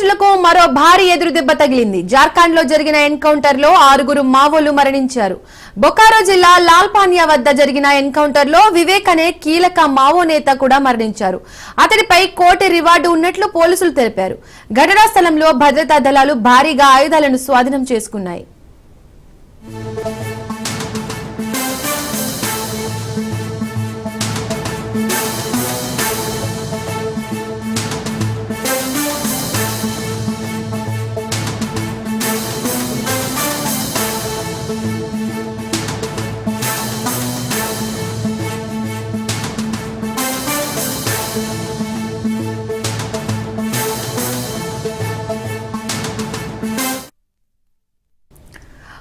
మావోయిస్టులకు మరో భారీ ఎదురుదెబ్బ తగిలింది. జార్ఖండ్లో జరిగిన ఎన్కౌంటర్లో ఆరుగురు మావోలు మరణించారు. బొకారో జిల్లా లాల్పానియా వద్ద జరిగిన ఎన్కౌంటర్లో వివేక్ అనే కీలక మావో నేత కూడా మరణించారు. అతడిపై కోటి రివార్డు ఉన్నట్లు పోలీసులు తెలిపారు. ఘటనా స్థలంలో భద్రతా దళాలు భారీగా ఆయుధాలను స్వాధీనం చేసుకున్నాయి.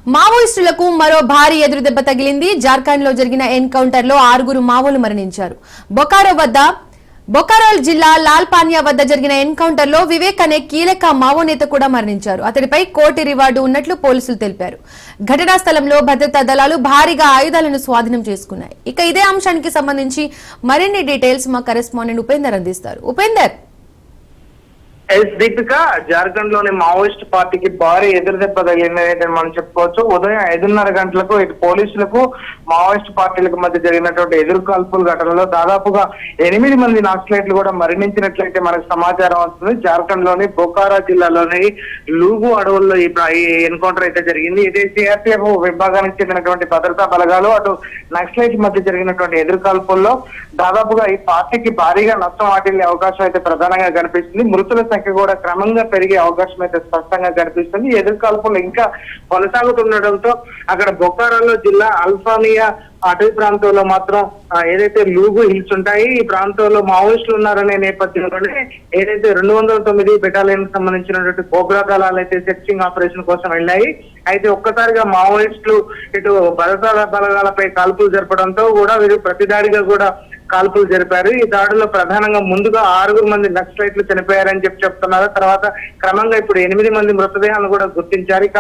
మావోయిస్టులకు మరో భారీ ఎదురుదెబ్బ తగిలింది. జార్ఖండ్లో జరిగిన ఎన్కౌంటర్లో ఆరుగురు మావోలు మరణించారు. బొకారో వద్ద బొకారో జిల్లా లాల్పానియా వద్ద జరిగిన ఎన్కౌంటర్లో వివేక్ అనే కీలక మావో నేత కూడా మరణించారు. అతడిపై కోటి రివార్డు ఉన్నట్లు పోలీసులు తెలిపారు. ఘటనా స్థలంలో భద్రతా దళాలు భారీగా ఆయుధాలను స్వాధీనం చేసుకున్నాయి. ఇక ఇదే అంశానికి సంబంధించి మరిన్ని డీటెయిల్స్ మా కరెస్పాండెంట్ ఉపేందర్ అందిస్తారు. ఉపేందర్! ఎస్ దీపిక జార్ఖండ్లోని మావోయిస్ట్ పార్టీకి భారీ ఎదురు దెబ్బ తగిలిందని మనం చెప్పుకోవచ్చు. ఉదయం ఐదున్నర గంటలకు ఇటు పోలీసులకు మావోయిస్ట్ పార్టీలకు మధ్య జరిగినటువంటి ఎదురుకాల్పుల ఘటనలో దాదాపుగా ఎనిమిది మంది నక్సలైట్లు కూడా మరణించినట్లయితే మనకు సమాచారం వస్తుంది. జార్ఖండ్లోని బొకారా జిల్లాలోని లూగు అడవుల్లో ఈ ఎన్కౌంటర్ అయితే జరిగింది. ఇది సిఆర్పిఎఫ్ విభాగానికి చెందినటువంటి భద్రతా బలగాలు అటు నక్సలైట్ మధ్య జరిగినటువంటి ఎదురు కాల్పుల్లో దాదాపుగా ఈ పార్టీకి భారీగా నష్టం వాటిల్లే అవకాశం అయితే ప్రధానంగా కనిపిస్తుంది. మృతుల సంఖ్య కూడా క్రమంగా పెరిగే అవకాశం అయితే స్పష్టంగా కనిపిస్తుంది. ఎదుర్కాల్పులు ఇంకా కొనసాగుతుండటంతో అక్కడ బొకారాలో జిల్లా అల్ఫానియా అటవీ ప్రాంతంలో మాత్రం ఏదైతే లూగు హిల్స్ ఉంటాయి ఈ ప్రాంతంలో మావోయిస్టులు ఉన్నారనే నేపథ్యంలోనే ఏదైతే రెండు వందల తొమ్మిది బెటాలియన్కి సంబంధించినటువంటి కోబ్రా దళాలు అయితే సెర్చింగ్ ఆపరేషన్ కోసం వెళ్ళాయి. అయితే ఒక్కసారిగా మావోయిస్టులు ఇటు భద్రతా బలగాలపై కాల్పులు జరపడంతో కూడా వీరు ప్రతిదారిగా కూడా కాల్పులు జరిపారు. ఈ దాడుల్లో ప్రధానంగా ముందుగా ఆరుగురు మంది నక్సలైట్లు చనిపోయారని చెప్పి చెప్తున్నారు. తర్వాత క్రమంగా ఇప్పుడు ఎనిమిది మంది మృతదేహాలను కూడా గుర్తించారు. ఇక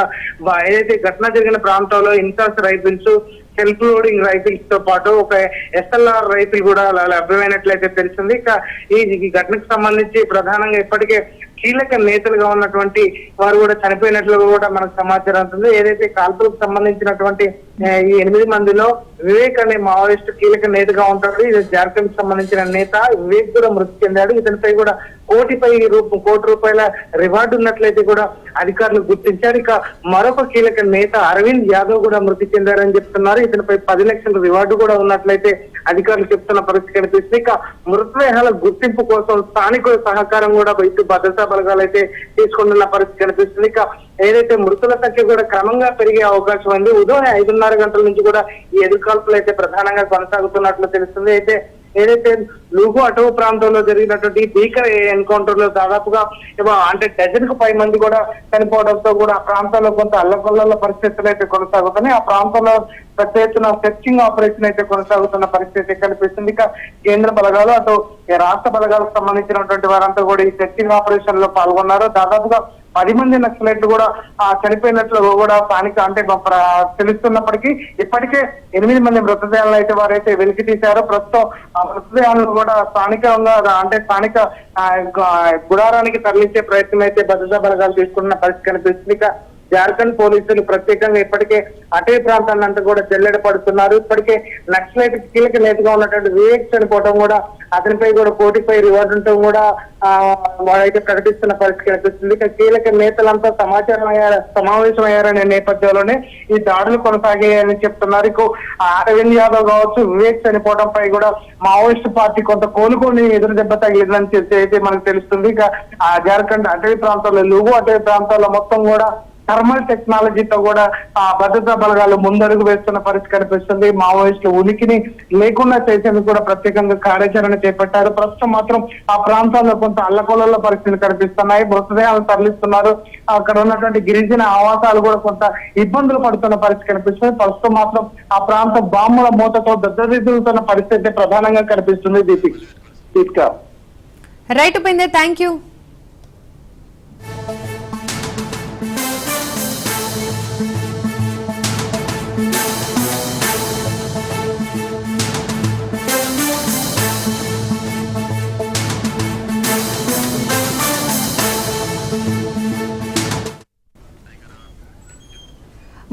ఏదైతే ఘటన జరిగిన ప్రాంతంలో ఇన్సాస్ రైఫిల్స్ సెల్ఫ్ లోడింగ్ రైఫిల్స్తో పాటు ఒక ఎస్ఎల్ఆర్ రైఫిల్ కూడా లభ్యమైనట్లయితే తెలిసింది. ఇక ఈ ఈ ఘటనకు సంబంధించి ప్రధానంగా ఇప్పటికే కీలక నేతలుగా ఉన్నటువంటి వారు కూడా చనిపోయినట్లు కూడా మనకు సమాచారం ఉంటుంది ఏదైతే కాల్పులకు సంబంధించినటువంటి ఈ ఎనిమిది మందిలో వివేక్ అనే మావోయిస్ట్ కీలక నేతగా ఉంటాడు. ఇది జార్ఖండ్ సంబంధించిన నేత. వివేక్ కూడా మృతి చెందాడు. ఇతనిపై కూడా కోటిపై రూప కోటి రూపాయల రివార్డు ఉన్నట్లయితే కూడా అధికారులు గుర్తించారు. ఇక మరొక కీలక నేత అరవింద్ యాదవ్ కూడా మృతి చెందారని చెప్తున్నారు. ఇతనిపై పది లక్షల రివార్డు కూడా ఉన్నట్లయితే అధికారులు చెప్తున్న పరిస్థితి కనిపిస్తుంది. ఇక మృతదేహాల గుర్తింపు కోసం స్థానికుల సహకారం కూడా ఇటు భద్రతా బలగాలు అయితే తీసుకుంటున్న పరిస్థితి కనిపిస్తుంది. ఇక ఏదైతే మృతుల సంఖ్య కూడా క్రమంగా పెరిగే అవకాశం ఉంది. ఉదయం ఐదున్నర గంటల నుంచి కూడా ఈ ఎదుర్కాల్పులు అయితే ప్రధానంగా కొనసాగుతున్నట్లు తెలుస్తుంది. అయితే ఏదైతే లూగు అటవీ ప్రాంతంలో జరిగినటువంటి భీకర ఎన్కౌంటర్లో దాదాపుగా ఏమో అంటే డజన్కు పై మంది కూడా చనిపోవడంతో కూడా ఆ ప్రాంతంలో కొంత అల్లకొల్ల పరిస్థితులు అయితే కొనసాగుతున్నాయి. ఆ ప్రాంతంలో పెద్ద ఎత్తున సెర్చింగ్ ఆపరేషన్ అయితే కొనసాగుతున్న పరిస్థితి కనిపిస్తుంది. ఇక కేంద్ర బలగాలు అటు రాష్ట్ర బలగాలకు సంబంధించినటువంటి వారంతా కూడా ఈ సెర్చింగ్ ఆపరేషన్లో పాల్గొన్నారు. దాదాపుగా పది మంది నక్సలైట్లు కూడా చనిపోయినట్లు కూడా స్థానిక అంటే తెలుస్తున్నప్పటికీ ఇప్పటికే ఎనిమిది మంది మృతదేహాలను అయితే వారైతే వెలికి తీశారు. ప్రస్తుతం ఆ మృతదేహాలను కూడా స్థానికంగా అంటే స్థానిక ఆ, గుడారానికి తరలించే ప్రయత్నం అయితే భద్రతా బలగాలు తీసుకుంటున్న పరిస్థితి కనిపిస్తుంది. ఇక జార్ఖండ్ పోలీసులు ప్రత్యేకంగా ఇప్పటికే అటవీ ప్రాంతాలంతా కూడా చెల్లెడ పడుతున్నారు. ఇప్పటికే నక్సలైట్ కీలక నేతగా ఉన్నటువంటి వివేక్ చనిపోవడం కూడా అతనిపై కూడా కోటిపై రివార్డు ఉండటం కూడా ఆ వారైతే ప్రకటిస్తున్న పరిస్థితి కనిపిస్తుంది. ఇక కీలక నేతలంతా సమాచారం అయ్యారు సమావేశం అయ్యారనే నేపథ్యంలోనే ఈ దాడులు కొనసాగాయని చెప్తున్నారు. ఇక అరవింద్ యాదవ్ కావచ్చు వివేక్ చనిపోవడంపై కూడా మావోయిస్ట్ పార్టీ కొంత కోలుకొని ఎదురు దెబ్బ తగిలిందని చెప్పి అయితే మనకు తెలుస్తుంది. ఇక ఆ జార్ఖండ్ అటవీ ప్రాంతాల్లో లుగు అటవీ ప్రాంతాల్లో మొత్తం కూడా థర్మల్ టెక్నాలజీతో కూడా ఆ భద్రతా బలగాలు ముందడుగు వేస్తున్న పరిస్థితి కనిపిస్తుంది. మావోయిస్టుల ఉనికిని లేకుండా చేసేందుకు కూడా ప్రత్యేకంగా కార్యాచరణ చేపట్టారు. ప్రస్తుతం మాత్రం ఆ ప్రాంతాల్లో కొంత అల్లకొల్ల పరిస్థితులు కనిపిస్తున్నాయి. మృతదేహాలు తరలిస్తున్నారు. అక్కడ ఉన్నటువంటి గిరిజన ఆవాసాలు కూడా కొంత ఇబ్బందులు పడుతున్న పరిస్థితి కనిపిస్తుంది. ప్రస్తుతం మాత్రం ఆ ప్రాంతం బాంబుల మూతతో దద్దరిల్లుతున్న పరిస్థితి ప్రధానంగా కనిపిస్తుంది Deepika. Deepika right Upender thank you.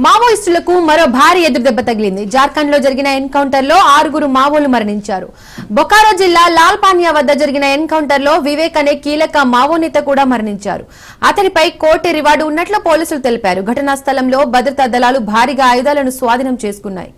మావోయిస్టులకు మరో భారీ ఎదురుదెబ్బ తగిలింది. జార్ఖండ్లో జరిగిన ఎన్కౌంటర్లో ఆరుగురు మావోలు మరణించారు. బొకారో జిల్లా లాల్ పానియా వద్ద జరిగిన ఎన్కౌంటర్లో వివేక్ అనే కీలక మావో నేత కూడా మరణించారు. అతనిపై కోటి రివార్డు ఉన్నట్లు పోలీసులు తెలిపారు. ఘటనా స్థలంలో భద్రతా దళాలు భారీగా ఆయుధాలను స్వాధీనం చేసుకున్నాయి.